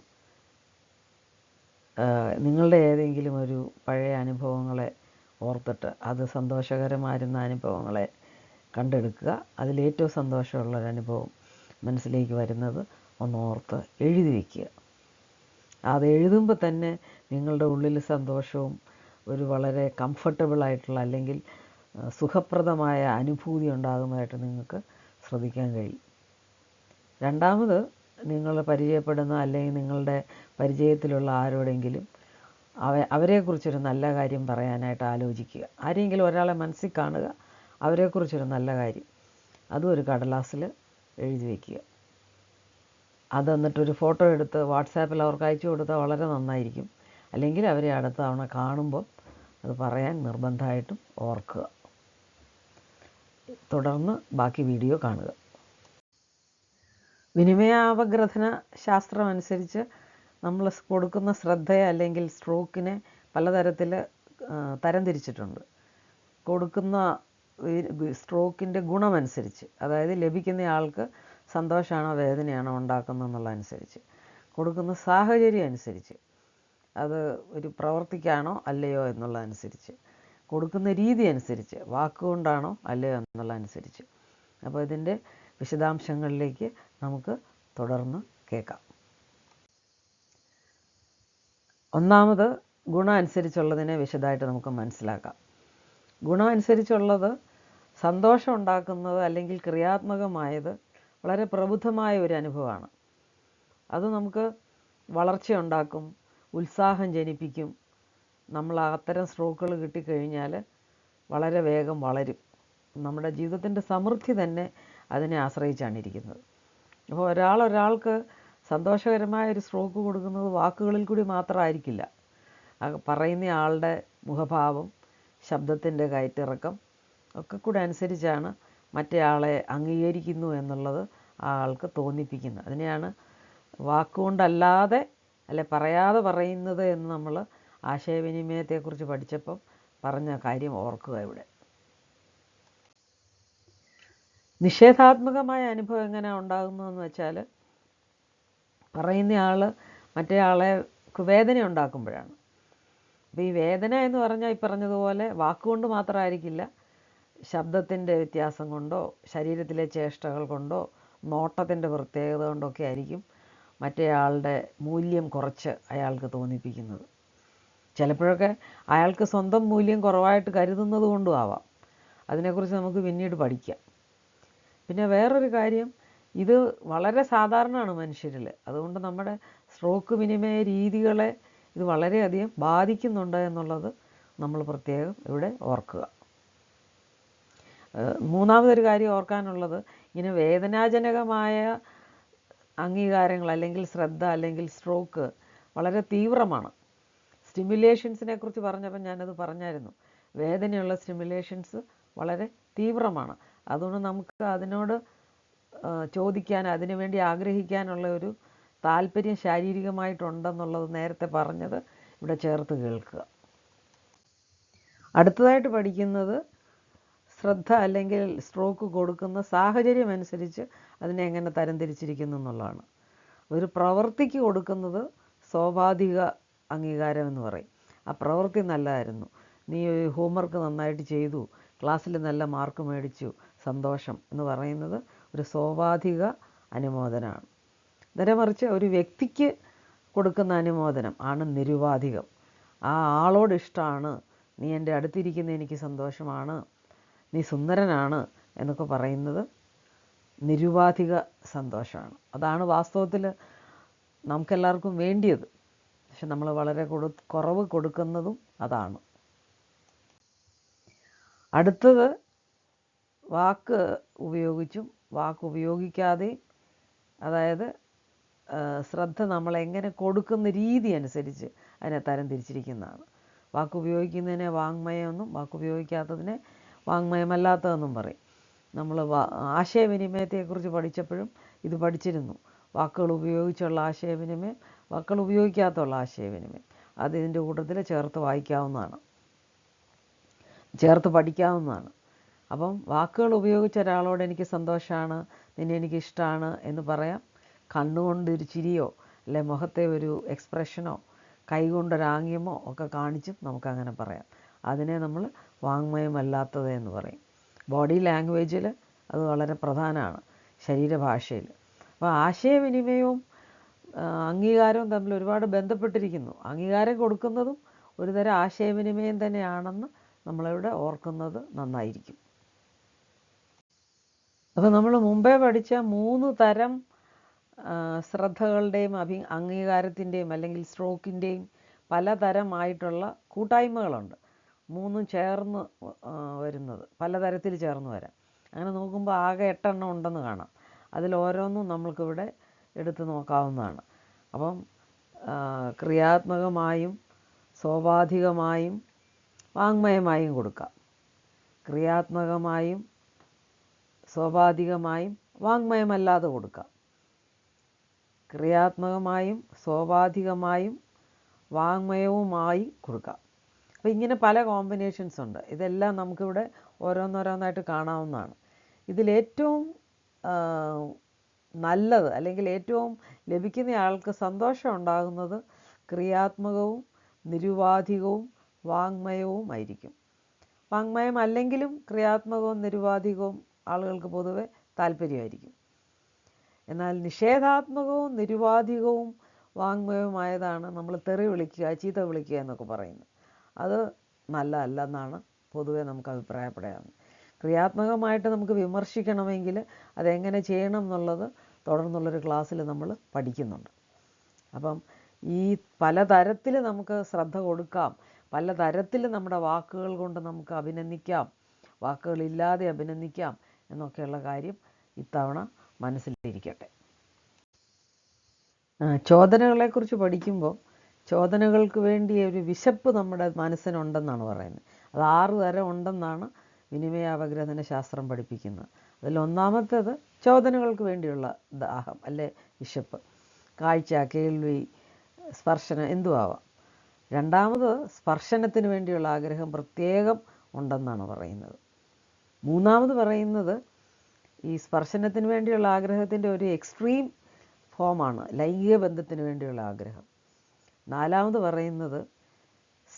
നിങ്ങളുടെ ഏതെങ്കിലും ഒരു പഴയ അനുഭവങ്ങളെ ഓർത്തിട്ട് അത് സന്തോഷകരമായിരുന്ന അനുഭവങ്ങളെ കണ്ടെടുക്കുക അതിലേറ്റവും സന്തോഷമുള്ള ഒരു അനുഭവം മനസ്സിലേക്ക് വരുന്നത് ഒന്ന് ഓർത്ത് എഴുതി വയ്ക്കുക അത് എഴുതുമ്പോൾ തന്നെ നിങ്ങളുടെ ഉള്ളിൽ സന്തോഷവും ഒരു വളരെ കംഫർട്ടബിൾ ആയിട്ടുള്ള അല്ലെങ്കിൽ സുഖപ്രദമായ അനുഭൂതി ഉണ്ടാകുന്നതായിട്ട് നിങ്ങൾക്ക് ശ്രദ്ധിക്കാൻ കഴിയും രണ്ടാമത് നിങ്ങൾ പരിചയപ്പെടുന്ന അല്ലെങ്കിൽ നിങ്ങളുടെ പരിചയത്തിലുള്ള ആരോടെങ്കിലും അവ അവരെക്കുറിച്ചൊരു നല്ല കാര്യം പറയാനായിട്ട് ആലോചിക്കുക ആരെങ്കിലും ഒരാളെ മനസ്സിൽ കാണുക അവരെക്കുറിച്ചൊരു നല്ല കാര്യം അതും ഒരു കടലാസിൽ എഴുതി വയ്ക്കുക അത് എന്നിട്ടൊരു ഫോട്ടോ എടുത്ത് വാട്സാപ്പിൽ അവർക്ക് അയച്ചു കൊടുത്താൽ വളരെ നന്നായിരിക്കും അല്ലെങ്കിൽ അവരെ അടുത്ത തവണ കാണുമ്പോൾ അത് പറയാൻ നിർബന്ധമായിട്ടും ഓർക്കുക തുടർന്ന് ബാക്കി വീഡിയോ കാണുക ശാസ്ത്രം ശാസ്ത്രമനുസരിച്ച് നമ്മൾ കൊടുക്കുന്ന ശ്രദ്ധയെ അല്ലെങ്കിൽ സ്ട്രോക്കിനെ പലതരത്തിൽ തരംതിരിച്ചിട്ടുണ്ട് കൊടുക്കുന്ന സ്ട്രോക്കിൻ്റെ ഗുണമനുസരിച്ച് അതായത് ലഭിക്കുന്ന ആൾക്ക് സന്തോഷമാണോ വേദനയാണോ ഉണ്ടാക്കുന്നത് എന്നുള്ളതനുസരിച്ച് കൊടുക്കുന്ന സാഹചര്യം അനുസരിച്ച് അത് ഒരു പ്രവർത്തിക്കാണോ അല്ലയോ എന്നുള്ളതനുസരിച്ച് കൊടുക്കുന്ന രീതി അനുസരിച്ച് വാക്കുകൊണ്ടാണോ അല്ലേ എന്നുള്ള അനുസരിച്ച് അപ്പോൾ ഇതിൻ്റെ വിശദാംശങ്ങളിലേക്ക് നമുക്ക് തുടർന്ന് കേൾക്കാം ഒന്നാമത് ഗുണം അനുസരിച്ചുള്ളതിനെ വിശദമായിട്ട് നമുക്ക് മനസ്സിലാക്കാം ഗുണം അനുസരിച്ചുള്ളത് സന്തോഷം ഉണ്ടാക്കുന്നത് അല്ലെങ്കിൽ ക്രിയാത്മകമായത് വളരെ പ്രബുദ്ധമായ ഒരു അനുഭവമാണ് അത് നമുക്ക് വളർച്ചയുണ്ടാക്കും ഉത്സാഹം ജനിപ്പിക്കും നമ്മൾ അത്തരം സ്ട്രോക്കുകൾ കിട്ടിക്കഴിഞ്ഞാൽ വളരെ വേഗം വളരും നമ്മുടെ ജീവിതത്തിൻ്റെ സമൃദ്ധി തന്നെ അതിനെ ആശ്രയിച്ചാണ് ഇരിക്കുന്നത് അപ്പോൾ ഒരാൾ ഒരാൾക്ക് സന്തോഷകരമായ ഒരു സ്ട്രോക്ക് കൊടുക്കുന്നത് വാക്കുകളിൽ കൂടി മാത്രമായിരിക്കില്ല പറയുന്ന ആളുടെ മുഖഭാവം ശബ്ദത്തിൻ്റെ കയറ്റിറക്കം ഒക്കെ കൂടെ അനുസരിച്ചാണ് മറ്റേയാളെ അംഗീകരിക്കുന്നു എന്നുള്ളത് ആ ആൾക്ക് തോന്നിപ്പിക്കുന്നത് അതിനെയാണ് വാക്കുകൊണ്ടല്ലാതെ അല്ലെ പറയാതെ പറയുന്നത് എന്ന് നമ്മൾ ആശയവിനിമയത്തെക്കുറിച്ച് പഠിച്ചപ്പം പറഞ്ഞ കാര്യം ഓർക്കുക ഇവിടെ നിഷേധാത്മകമായ അനുഭവം എങ്ങനെ ഉണ്ടാകുന്നതെന്ന് വെച്ചാൽ പറയുന്നയാൾ മറ്റേ ആളെ വേദന ഉണ്ടാക്കുമ്പോഴാണ് അപ്പോൾ ഈ വേദന എന്ന് പറഞ്ഞാൽ ഈ പറഞ്ഞതുപോലെ വാക്കുകൊണ്ട് മാത്രമായിരിക്കില്ല ശബ്ദത്തിൻ്റെ വ്യത്യാസം കൊണ്ടോ ശരീരത്തിലെ ചേഷ്ടകൾ കൊണ്ടോ നോട്ടത്തിൻ്റെ പ്രത്യേകത കൊണ്ടോ ഒക്കെ ആയിരിക്കും ആളുടെ മൂല്യം കുറച്ച് അയാൾക്ക് തോന്നിപ്പിക്കുന്നത് ചിലപ്പോഴൊക്കെ അയാൾക്ക് സ്വന്തം മൂല്യം കുറവായിട്ട് കരുതുന്നത് കൊണ്ടും ആവാം അതിനെക്കുറിച്ച് നമുക്ക് പിന്നീട് പഠിക്കാം പിന്നെ വേറൊരു കാര്യം ഇത് വളരെ സാധാരണമാണ് മനുഷ്യരിൽ അതുകൊണ്ട് നമ്മുടെ സ്ട്രോക്ക് വിനിമയ രീതികളെ ഇത് വളരെയധികം ബാധിക്കുന്നുണ്ട് എന്നുള്ളത് നമ്മൾ പ്രത്യേകം ഇവിടെ ഓർക്കുക മൂന്നാമതൊരു കാര്യം ഓർക്കാനുള്ളത് ഇങ്ങനെ വേദനാജനകമായ അംഗീകാരങ്ങൾ അല്ലെങ്കിൽ ശ്രദ്ധ അല്ലെങ്കിൽ സ്ട്രോക്ക് വളരെ തീവ്രമാണ് സ്റ്റിമുലേഷൻസിനെ കുറിച്ച് പറഞ്ഞപ്പോൾ ഞാനത് പറഞ്ഞായിരുന്നു വേദനയുള്ള സ്റ്റിമുലേഷൻസ് വളരെ തീവ്രമാണ് അതുകൊണ്ട് നമുക്ക് അതിനോട് ചോദിക്കാൻ അതിനുവേണ്ടി ആഗ്രഹിക്കാനുള്ള ഒരു താല്പര്യം ശാരീരികമായിട്ടുണ്ടെന്നുള്ളത് നേരത്തെ പറഞ്ഞത് ഇവിടെ ചേർത്ത് കേൾക്കുക അടുത്തതായിട്ട് പഠിക്കുന്നത് ശ്രദ്ധ അല്ലെങ്കിൽ സ്ട്രോക്ക് കൊടുക്കുന്ന സാഹചര്യം അനുസരിച്ച് അതിനെ എങ്ങനെ തരംതിരിച്ചിരിക്കുന്നു എന്നുള്ളതാണ് ഒരു പ്രവൃത്തിക്ക് കൊടുക്കുന്നത് സ്വാഭാവിക അംഗീകാരം എന്ന് പറയും ആ പ്രവൃത്തി നല്ലതായിരുന്നു നീ ഹോംവർക്ക് നന്നായിട്ട് ചെയ്തു ക്ലാസ്സിൽ നല്ല മാർക്ക് മേടിച്ചു സന്തോഷം എന്ന് പറയുന്നത് ഒരു സ്വാഭാവിക അനുമോദനമാണ് നേരെ മറിച്ച് ഒരു വ്യക്തിക്ക് കൊടുക്കുന്ന അനുമോദനം ആണ് നിരുപാധികം ആ ആളോട് ഇഷ്ടമാണ് നീ എൻ്റെ അടുത്തിരിക്കുന്ന എനിക്ക് സന്തോഷമാണ് നീ സുന്ദരനാണ് എന്നൊക്കെ പറയുന്നത് നിരുപാധിക സന്തോഷമാണ് അതാണ് വാസ്തവത്തിൽ നമുക്കെല്ലാവർക്കും വേണ്ടിയത് പക്ഷെ നമ്മൾ വളരെ കൊടു കുറവ് കൊടുക്കുന്നതും അതാണ് അടുത്തത് വാക്ക് ഉപയോഗിച്ചും വാക്ക് ഉപയോഗിക്കാതെ അതായത് ശ്രദ്ധ നമ്മൾ എങ്ങനെ കൊടുക്കുന്ന രീതി അനുസരിച്ച് അതിനെ തരം തിരിച്ചിരിക്കുന്നതാണ് വാക്ക് ഉപയോഗിക്കുന്നതിനെ വാങ്മയം എന്നും വാക്ക് ഉപയോഗിക്കാത്തതിനെ വാങ്മയമല്ലാത്തതെന്നും പറയും നമ്മൾ ആശയവിനിമയത്തെക്കുറിച്ച് പഠിച്ചപ്പോഴും ഇത് പഠിച്ചിരുന്നു വാക്കുകൾ ഉപയോഗിച്ചുള്ള ആശയവിനിമയം വാക്കുകൾ ഉപയോഗിക്കാത്തുള്ള ആശയവിനിമയം അത് ഇതിൻ്റെ കൂട്ടത്തിൽ ചേർത്ത് വായിക്കാവുന്നതാണ് ചേർത്ത് പഠിക്കാവുന്നതാണ് അപ്പം വാക്കുകൾ ഉപയോഗിച്ച ഒരാളോട് എനിക്ക് സന്തോഷമാണ് നിന്നെ എനിക്ക് ഇഷ്ടമാണ് എന്ന് പറയാം കണ്ണുകൊണ്ട് ഒരു ചിരിയോ അല്ലെ മുഖത്തെ ഒരു എക്സ്പ്രഷനോ കൈകൊണ്ടൊരാംഗ്യമോ ഒക്കെ കാണിച്ചും നമുക്കങ്ങനെ പറയാം അതിനെ നമ്മൾ വാങ്മയമല്ലാത്തത് എന്ന് പറയും ബോഡി ലാംഗ്വേജിൽ അത് വളരെ പ്രധാനമാണ് ശരീരഭാഷയിൽ അപ്പോൾ ആശയവിനിമയവും അംഗീകാരവും തമ്മിൽ ഒരുപാട് ബന്ധപ്പെട്ടിരിക്കുന്നു അംഗീകാരം കൊടുക്കുന്നതും ഒരുതരം ആശയവിനിമയം തന്നെയാണെന്ന് നമ്മളിവിടെ ഓർക്കുന്നത് നന്നായിരിക്കും അപ്പോൾ നമ്മൾ മുമ്പേ പഠിച്ച മൂന്ന് തരം ശ്രദ്ധകളുടെയും അഭി അംഗീകാരത്തിൻ്റെയും അല്ലെങ്കിൽ സ്ട്രോക്കിൻ്റെയും പലതരമായിട്ടുള്ള കൂട്ടായ്മകളുണ്ട് മൂന്നും ചേർന്ന് വരുന്നത് പലതരത്തിൽ ചേർന്ന് വരാം അങ്ങനെ നോക്കുമ്പോൾ ആകെ എട്ടെണ്ണം ഉണ്ടെന്ന് കാണാം അതിൽ ഓരോന്നും നമ്മൾക്കിവിടെ എടുത്തു നോക്കാവുന്നതാണ് അപ്പം ക്രിയാത്മകമായും സ്വാഭാവികമായും വാങ്മയമായും കൊടുക്കാം ക്രിയാത്മകമായും സ്വാഭാവികമായും വാങ്മയമല്ലാതെ കൊടുക്കാം ക്രിയാത്മകമായും സ്വാഭാവികമായും വാങ്മയവുമായി കൊടുക്കാം അപ്പോൾ ഇങ്ങനെ പല കോമ്പിനേഷൻസ് ഉണ്ട് ഇതെല്ലാം നമുക്കിവിടെ ഓരോന്നോരോന്നായിട്ട് കാണാവുന്നതാണ് ഇതിലേറ്റവും നല്ലത് അല്ലെങ്കിൽ ഏറ്റവും ലഭിക്കുന്ന ആൾക്ക് സന്തോഷം ഉണ്ടാകുന്നത് ക്രിയാത്മകവും നിരുപാധികവും വാങ്മയവുമായിരിക്കും വാങ്മയം അല്ലെങ്കിലും ക്രിയാത്മകവും നിരുപാധികവും ആളുകൾക്ക് പൊതുവെ താല്പര്യമായിരിക്കും എന്നാൽ നിഷേധാത്മകവും നിരുപാധികവും വാങ്മയവുമായതാണ് നമ്മൾ തെറി വിളിക്കുക ചീത്ത വിളിക്കുക എന്നൊക്കെ പറയുന്നത് അത് നല്ലതല്ല എന്നാണ് പൊതുവെ നമുക്ക് അഭിപ്രായപ്പെടാവുന്നത് ക്രിയാത്മകമായിട്ട് നമുക്ക് വിമർശിക്കണമെങ്കിൽ അതെങ്ങനെ ചെയ്യണം എന്നുള്ളത് തുടർന്നുള്ളൊരു ക്ലാസ്സിൽ നമ്മൾ പഠിക്കുന്നുണ്ട് അപ്പം ഈ പലതരത്തിൽ നമുക്ക് ശ്രദ്ധ കൊടുക്കാം പലതരത്തിൽ നമ്മുടെ വാക്കുകൾ കൊണ്ട് നമുക്ക് അഭിനന്ദിക്കാം വാക്കുകളില്ലാതെ അഭിനന്ദിക്കാം എന്നൊക്കെയുള്ള കാര്യം ഇത്തവണ മനസ്സിലിരിക്കട്ടെ ചോദനകളെക്കുറിച്ച് പഠിക്കുമ്പോൾ ചോദനകൾക്ക് വേണ്ടി ഒരു വിശപ്പ് നമ്മുടെ മനസ്സിനുണ്ടെന്നാണ് പറയുന്നത് അത് ആറ് തരം ഉണ്ടെന്നാണ് വിനിമയാവഗ്രഥന ശാസ്ത്രം പഠിപ്പിക്കുന്നത് അതിലൊന്നാമത്തേത് ചോദനകൾക്ക് വേണ്ടിയുള്ള ദാഹം അല്ലെ വിശപ്പ് കാഴ്ച കേൾവി സ്പർശനം ആവാം രണ്ടാമത് സ്പർശനത്തിന് വേണ്ടിയുള്ള ആഗ്രഹം പ്രത്യേകം ഉണ്ടെന്നാണ് പറയുന്നത് മൂന്നാമത് പറയുന്നത് ഈ സ്പർശനത്തിന് വേണ്ടിയുള്ള ആഗ്രഹത്തിൻ്റെ ഒരു എക്സ്ട്രീം ഫോമാണ് ലൈംഗിക ബന്ധത്തിന് വേണ്ടിയുള്ള ആഗ്രഹം നാലാമത് പറയുന്നത്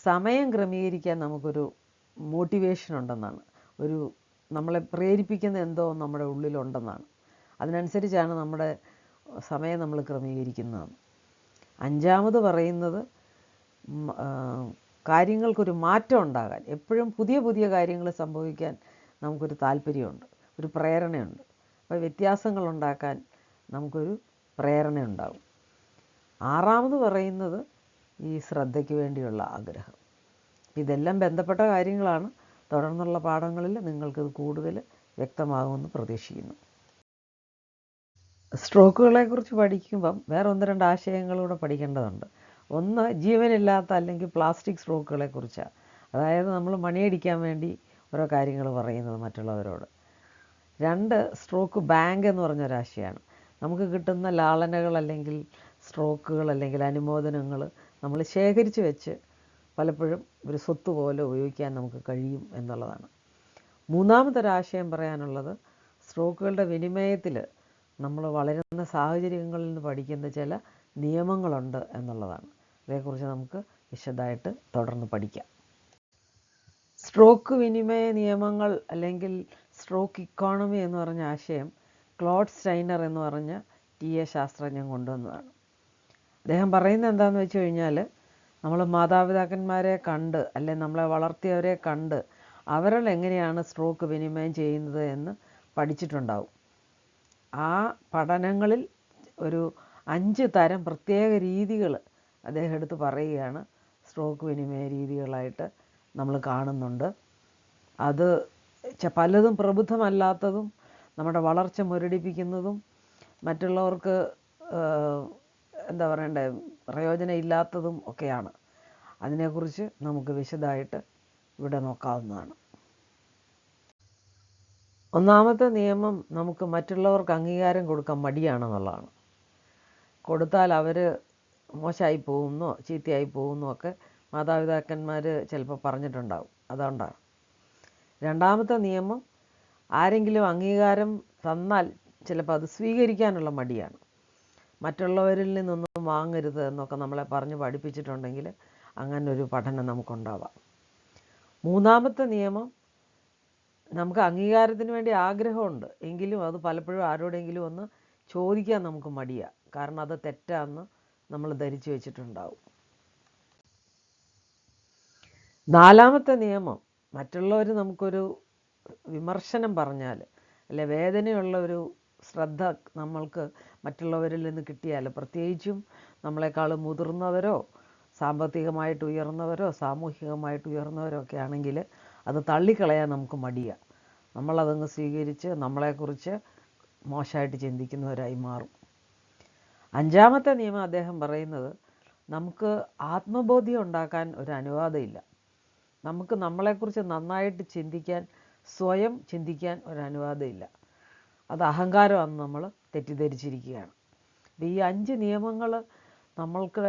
സമയം ക്രമീകരിക്കാൻ നമുക്കൊരു മോട്ടിവേഷൻ ഉണ്ടെന്നാണ് ഒരു നമ്മളെ പ്രേരിപ്പിക്കുന്ന എന്തോ നമ്മുടെ ഉള്ളിലുണ്ടെന്നാണ് അതിനനുസരിച്ചാണ് നമ്മുടെ സമയം നമ്മൾ ക്രമീകരിക്കുന്നത് അഞ്ചാമത് പറയുന്നത് കാര്യങ്ങൾക്കൊരു മാറ്റം ഉണ്ടാകാൻ എപ്പോഴും പുതിയ പുതിയ കാര്യങ്ങൾ സംഭവിക്കാൻ നമുക്കൊരു താല്പര്യമുണ്ട് ഒരു പ്രേരണയുണ്ട് അപ്പോൾ വ്യത്യാസങ്ങൾ ഉണ്ടാക്കാൻ നമുക്കൊരു പ്രേരണയുണ്ടാകും ആറാമത് പറയുന്നത് ഈ ശ്രദ്ധയ്ക്ക് വേണ്ടിയുള്ള ആഗ്രഹം ഇതെല്ലാം ബന്ധപ്പെട്ട കാര്യങ്ങളാണ് തുടർന്നുള്ള പാഠങ്ങളിൽ നിങ്ങൾക്കിത് കൂടുതൽ വ്യക്തമാകുമെന്ന് പ്രതീക്ഷിക്കുന്നു സ്ട്രോക്കുകളെക്കുറിച്ച് പഠിക്കുമ്പം വേറെ ഒന്ന് രണ്ട് ആശയങ്ങളൂടെ പഠിക്കേണ്ടതുണ്ട് ഒന്ന് ജീവനില്ലാത്ത അല്ലെങ്കിൽ പ്ലാസ്റ്റിക് സ്ട്രോക്കുകളെക്കുറിച്ചാണ് അതായത് നമ്മൾ മണിയടിക്കാൻ വേണ്ടി ഓരോ കാര്യങ്ങൾ പറയുന്നത് മറ്റുള്ളവരോട് രണ്ട് സ്ട്രോക്ക് ബാങ്ക് എന്ന് പറഞ്ഞൊരാശയാണ് നമുക്ക് കിട്ടുന്ന ലാളനകൾ അല്ലെങ്കിൽ സ്ട്രോക്കുകൾ അല്ലെങ്കിൽ അനുമോദനങ്ങൾ നമ്മൾ ശേഖരിച്ച് വെച്ച് പലപ്പോഴും ഒരു സ്വത്ത് പോലെ ഉപയോഗിക്കാൻ നമുക്ക് കഴിയും എന്നുള്ളതാണ് മൂന്നാമതൊരാശയം പറയാനുള്ളത് സ്ട്രോക്കുകളുടെ വിനിമയത്തിൽ നമ്മൾ വളരുന്ന സാഹചര്യങ്ങളിൽ നിന്ന് പഠിക്കുന്ന ചില നിയമങ്ങളുണ്ട് എന്നുള്ളതാണ് അതേക്കുറിച്ച് നമുക്ക് വിശദമായിട്ട് തുടർന്ന് പഠിക്കാം സ്ട്രോക്ക് വിനിമയ നിയമങ്ങൾ അല്ലെങ്കിൽ സ്ട്രോക്ക് ഇക്കോണമി എന്ന് പറഞ്ഞ ആശയം ക്ലോഡ് സ്റ്റൈനർ എന്ന് പറഞ്ഞ ടി എ ശാസ്ത്രജ്ഞൻ കൊണ്ടുവന്നതാണ് അദ്ദേഹം പറയുന്നത് എന്താണെന്ന് വെച്ച് കഴിഞ്ഞാൽ നമ്മൾ മാതാപിതാക്കന്മാരെ കണ്ട് അല്ലെ നമ്മളെ വളർത്തിയവരെ കണ്ട് അവരളെങ്ങനെയാണ് എങ്ങനെയാണ് സ്ട്രോക്ക് വിനിമയം ചെയ്യുന്നത് എന്ന് പഠിച്ചിട്ടുണ്ടാവും ആ പഠനങ്ങളിൽ ഒരു അഞ്ച് തരം പ്രത്യേക രീതികൾ അദ്ദേഹം എടുത്ത് പറയുകയാണ് സ്ട്രോക്ക് വിനിമയ രീതികളായിട്ട് നമ്മൾ കാണുന്നുണ്ട് അത് പലതും പ്രബുദ്ധമല്ലാത്തതും നമ്മുടെ വളർച്ച മുരടിപ്പിക്കുന്നതും മറ്റുള്ളവർക്ക് എന്താ പറയണ്ടേ പ്രയോജനം ഇല്ലാത്തതും ഒക്കെയാണ് അതിനെക്കുറിച്ച് നമുക്ക് വിശദമായിട്ട് ഇവിടെ നോക്കാവുന്നതാണ് ഒന്നാമത്തെ നിയമം നമുക്ക് മറ്റുള്ളവർക്ക് അംഗീകാരം കൊടുക്കാൻ മടിയാണെന്നുള്ളതാണ് കൊടുത്താൽ അവർ മോശമായി പോകുന്നോ ചീത്തയായി പോകുന്നോ ഒക്കെ മാതാപിതാക്കന്മാർ ചിലപ്പോൾ പറഞ്ഞിട്ടുണ്ടാവും അതുകൊണ്ടാണ് രണ്ടാമത്തെ നിയമം ആരെങ്കിലും അംഗീകാരം തന്നാൽ ചിലപ്പോൾ അത് സ്വീകരിക്കാനുള്ള മടിയാണ് മറ്റുള്ളവരിൽ നിന്നൊന്നും വാങ്ങരുത് എന്നൊക്കെ നമ്മളെ പറഞ്ഞ് പഠിപ്പിച്ചിട്ടുണ്ടെങ്കിൽ അങ്ങനൊരു പഠനം നമുക്കുണ്ടാവാം മൂന്നാമത്തെ നിയമം നമുക്ക് അംഗീകാരത്തിന് വേണ്ടി ആഗ്രഹമുണ്ട് എങ്കിലും അത് പലപ്പോഴും ആരോടെങ്കിലും ഒന്ന് ചോദിക്കാൻ നമുക്ക് മടിയ കാരണം അത് തെറ്റാന്ന് നമ്മൾ ധരിച്ചു വെച്ചിട്ടുണ്ടാവും നാലാമത്തെ നിയമം മറ്റുള്ളവർ നമുക്കൊരു വിമർശനം പറഞ്ഞാൽ അല്ലെ വേദനയുള്ള ഒരു ശ്രദ്ധ നമ്മൾക്ക് മറ്റുള്ളവരിൽ നിന്ന് കിട്ടിയാൽ പ്രത്യേകിച്ചും നമ്മളെക്കാൾ മുതിർന്നവരോ സാമ്പത്തികമായിട്ട് ഉയർന്നവരോ സാമൂഹികമായിട്ട് ഉയർന്നവരോ ഒക്കെ ആണെങ്കിൽ അത് തള്ളിക്കളയാൻ നമുക്ക് മടിയാണ് നമ്മളതങ്ങ് സ്വീകരിച്ച് നമ്മളെക്കുറിച്ച് മോശമായിട്ട് ചിന്തിക്കുന്നവരായി മാറും അഞ്ചാമത്തെ നിയമം അദ്ദേഹം പറയുന്നത് നമുക്ക് ആത്മബോധ്യം ഉണ്ടാക്കാൻ ഒരു അനുവാദമില്ല നമുക്ക് നമ്മളെക്കുറിച്ച് നന്നായിട്ട് ചിന്തിക്കാൻ സ്വയം ചിന്തിക്കാൻ ഒരു അനുവാദമില്ല അത് അഹങ്കാരമാണ് നമ്മൾ തെറ്റിദ്ധരിച്ചിരിക്കുകയാണ് അപ്പം ഈ അഞ്ച് നിയമങ്ങൾ നമ്മൾക്ക്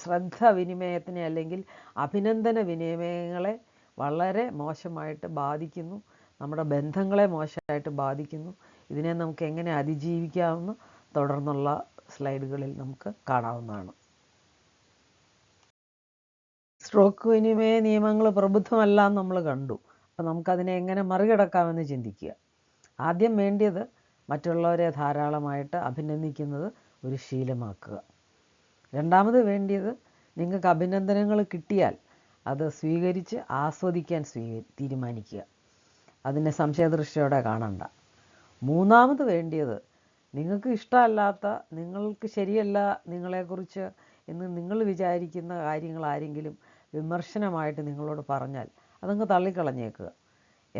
ശ്രദ്ധ വിനിമയത്തിനെ അല്ലെങ്കിൽ അഭിനന്ദന വിനിമയങ്ങളെ വളരെ മോശമായിട്ട് ബാധിക്കുന്നു നമ്മുടെ ബന്ധങ്ങളെ മോശമായിട്ട് ബാധിക്കുന്നു ഇതിനെ നമുക്ക് എങ്ങനെ അതിജീവിക്കാമെന്ന് തുടർന്നുള്ള സ്ലൈഡുകളിൽ നമുക്ക് കാണാവുന്നതാണ് സ്ട്രോക്ക് വിനിമയ നിയമങ്ങൾ പ്രബുദ്ധമല്ല നമ്മൾ കണ്ടു അപ്പം നമുക്കതിനെ എങ്ങനെ മറികടക്കാമെന്ന് ചിന്തിക്കുക ആദ്യം വേണ്ടിയത് മറ്റുള്ളവരെ ധാരാളമായിട്ട് അഭിനന്ദിക്കുന്നത് ഒരു ശീലമാക്കുക രണ്ടാമത് വേണ്ടിയത് നിങ്ങൾക്ക് അഭിനന്ദനങ്ങൾ കിട്ടിയാൽ അത് സ്വീകരിച്ച് ആസ്വദിക്കാൻ സ്വീകരി തീരുമാനിക്കുക അതിനെ സംശയദൃഷ്ടിയോടെ കാണണ്ട മൂന്നാമത് വേണ്ടിയത് നിങ്ങൾക്ക് ഇഷ്ടമല്ലാത്ത നിങ്ങൾക്ക് ശരിയല്ല നിങ്ങളെക്കുറിച്ച് എന്ന് നിങ്ങൾ വിചാരിക്കുന്ന കാര്യങ്ങൾ ആരെങ്കിലും വിമർശനമായിട്ട് നിങ്ങളോട് പറഞ്ഞാൽ അതങ്ങ് തള്ളിക്കളഞ്ഞേക്കുക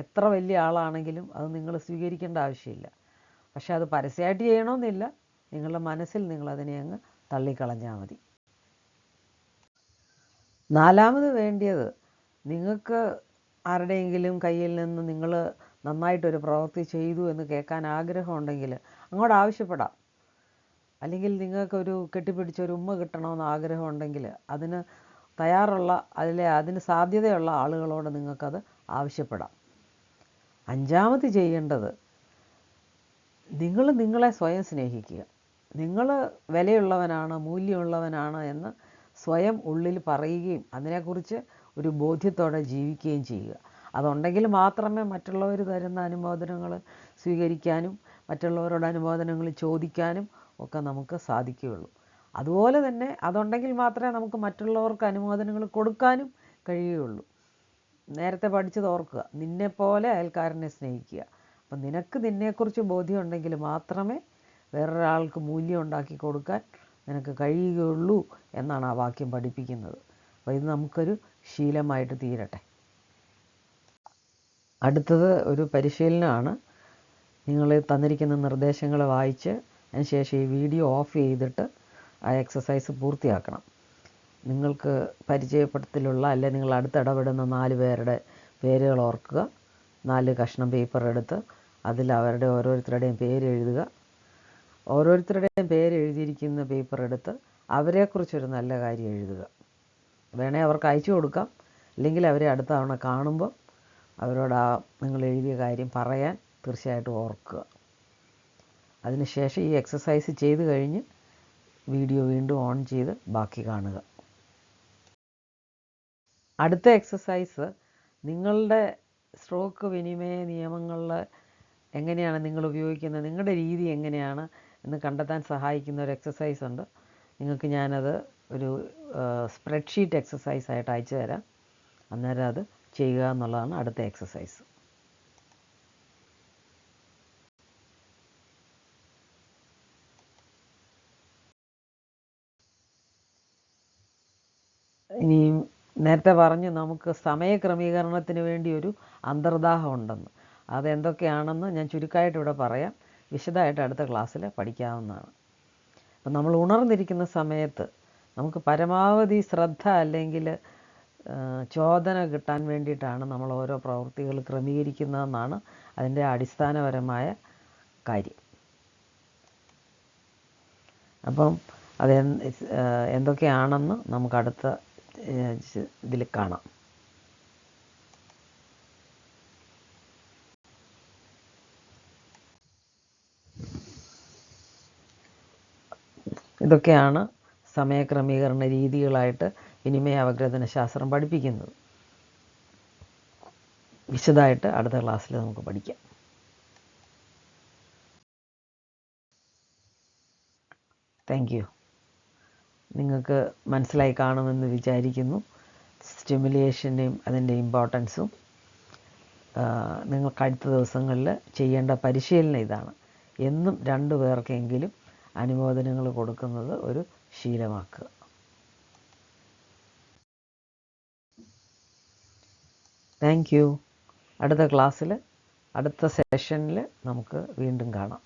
എത്ര വലിയ ആളാണെങ്കിലും അത് നിങ്ങൾ സ്വീകരിക്കേണ്ട ആവശ്യമില്ല പക്ഷെ അത് പരസ്യമായിട്ട് ചെയ്യണമെന്നില്ല നിങ്ങളുടെ മനസ്സിൽ നിങ്ങൾ അതിനെ അങ്ങ് തള്ളിക്കളഞ്ഞാൽ മതി നാലാമത് വേണ്ടിയത് നിങ്ങൾക്ക് ആരുടെയെങ്കിലും കയ്യിൽ നിന്ന് നിങ്ങൾ നന്നായിട്ടൊരു പ്രവൃത്തി ചെയ്തു എന്ന് കേൾക്കാൻ ആഗ്രഹമുണ്ടെങ്കിൽ അങ്ങോട്ട് ആവശ്യപ്പെടാം അല്ലെങ്കിൽ നിങ്ങൾക്കൊരു കെട്ടിപ്പിടിച്ച ഒരു ഉമ്മ കിട്ടണമെന്ന് ആഗ്രഹമുണ്ടെങ്കിൽ അതിന് തയ്യാറുള്ള അതിലെ അതിന് സാധ്യതയുള്ള ആളുകളോട് നിങ്ങൾക്കത് ആവശ്യപ്പെടാം അഞ്ചാമത് ചെയ്യേണ്ടത് നിങ്ങൾ നിങ്ങളെ സ്വയം സ്നേഹിക്കുക നിങ്ങൾ വിലയുള്ളവനാണ് മൂല്യമുള്ളവനാണ് എന്ന് സ്വയം ഉള്ളിൽ പറയുകയും അതിനെക്കുറിച്ച് ഒരു ബോധ്യത്തോടെ ജീവിക്കുകയും ചെയ്യുക അതുണ്ടെങ്കിൽ മാത്രമേ മറ്റുള്ളവർ തരുന്ന അനുമോദനങ്ങൾ സ്വീകരിക്കാനും മറ്റുള്ളവരോട് അനുമോദനങ്ങൾ ചോദിക്കാനും ഒക്കെ നമുക്ക് സാധിക്കുകയുള്ളൂ അതുപോലെ തന്നെ അതുണ്ടെങ്കിൽ മാത്രമേ നമുക്ക് മറ്റുള്ളവർക്ക് അനുമോദനങ്ങൾ കൊടുക്കാനും കഴിയുകയുള്ളൂ നേരത്തെ പഠിച്ചത് ഓർക്കുക നിന്നെപ്പോലെ അയൽക്കാരനെ സ്നേഹിക്കുക അപ്പം നിനക്ക് നിന്നെക്കുറിച്ച് ബോധ്യമുണ്ടെങ്കിൽ മാത്രമേ വേറൊരാൾക്ക് മൂല്യം ഉണ്ടാക്കി കൊടുക്കാൻ നിനക്ക് കഴിയുകയുള്ളൂ എന്നാണ് ആ വാക്യം പഠിപ്പിക്കുന്നത് അപ്പോൾ ഇത് നമുക്കൊരു ശീലമായിട്ട് തീരട്ടെ അടുത്തത് ഒരു പരിശീലനമാണ് നിങ്ങൾ തന്നിരിക്കുന്ന നിർദ്ദേശങ്ങൾ വായിച്ച് അതിനുശേഷം ഈ വീഡിയോ ഓഫ് ചെയ്തിട്ട് ആ എക്സസൈസ് പൂർത്തിയാക്കണം നിങ്ങൾക്ക് പരിചയപ്പെടുത്തലുള്ള അല്ലെങ്കിൽ നിങ്ങൾ അടുത്തിടപെടുന്ന നാല് പേരുടെ പേരുകൾ ഓർക്കുക നാല് കഷ്ണം പേപ്പർ എടുത്ത് അതിൽ അവരുടെ ഓരോരുത്തരുടെയും പേര് എഴുതുക ഓരോരുത്തരുടെയും പേര് എഴുതിയിരിക്കുന്ന പേപ്പർ എടുത്ത് അവരെക്കുറിച്ചൊരു നല്ല കാര്യം എഴുതുക വേണേൽ അവർക്ക് അയച്ചു കൊടുക്കാം അല്ലെങ്കിൽ അവരെ അടുത്ത തവണ കാണുമ്പോൾ അവരോട് ആ നിങ്ങൾ എഴുതിയ കാര്യം പറയാൻ തീർച്ചയായിട്ടും ഓർക്കുക അതിനുശേഷം ഈ എക്സസൈസ് ചെയ്തു കഴിഞ്ഞ് വീഡിയോ വീണ്ടും ഓൺ ചെയ്ത് ബാക്കി കാണുക അടുത്ത എക്സസൈസ് നിങ്ങളുടെ സ്ട്രോക്ക് വിനിമയ നിയമങ്ങളിൽ എങ്ങനെയാണ് നിങ്ങൾ ഉപയോഗിക്കുന്നത് നിങ്ങളുടെ രീതി എങ്ങനെയാണ് എന്ന് കണ്ടെത്താൻ സഹായിക്കുന്ന ഒരു എക്സസൈസ് ഉണ്ട് നിങ്ങൾക്ക് ഞാനത് ഒരു സ്പ്രെഡ്ഷീറ്റ് എക്സസൈസ് ആയിട്ട് അയച്ചു തരാം അന്നേരം അത് ചെയ്യുക എന്നുള്ളതാണ് അടുത്ത എക്സസൈസ് നേരത്തെ പറഞ്ഞു നമുക്ക് സമയക്രമീകരണത്തിന് വേണ്ടി ഒരു അന്തർദാഹം ഉണ്ടെന്ന് അതെന്തൊക്കെയാണെന്ന് ഞാൻ ചുരുക്കമായിട്ട് ഇവിടെ പറയാം വിശദമായിട്ട് അടുത്ത ക്ലാസ്സിൽ പഠിക്കാവുന്നതാണ് അപ്പം നമ്മൾ ഉണർന്നിരിക്കുന്ന സമയത്ത് നമുക്ക് പരമാവധി ശ്രദ്ധ അല്ലെങ്കിൽ ചോദന കിട്ടാൻ വേണ്ടിയിട്ടാണ് നമ്മൾ ഓരോ പ്രവൃത്തികൾ ക്രമീകരിക്കുന്നതെന്നാണ് അതിൻ്റെ അടിസ്ഥാനപരമായ കാര്യം അപ്പം അത് എന്തൊക്കെയാണെന്ന് നമുക്ക് അടുത്ത ഇതിൽ കാണാം ഇതൊക്കെയാണ് സമയക്രമീകരണ രീതികളായിട്ട് വിനിമയ അവഗ്രഥന ശാസ്ത്രം പഠിപ്പിക്കുന്നത് വിശദമായിട്ട് അടുത്ത ക്ലാസ്സിൽ നമുക്ക് പഠിക്കാം താങ്ക് യു നിങ്ങൾക്ക് മനസ്സിലായി കാണുമെന്ന് വിചാരിക്കുന്നു സ്റ്റിമുലേഷൻ്റെയും അതിൻ്റെ ഇമ്പോർട്ടൻസും നിങ്ങൾക്ക് അടുത്ത ദിവസങ്ങളിൽ ചെയ്യേണ്ട പരിശീലനം ഇതാണ് എന്നും രണ്ടു പേർക്കെങ്കിലും അനുമോദനങ്ങൾ കൊടുക്കുന്നത് ഒരു ശീലമാക്കുക താങ്ക് യു അടുത്ത ക്ലാസ്സിൽ അടുത്ത സെഷനിൽ നമുക്ക് വീണ്ടും കാണാം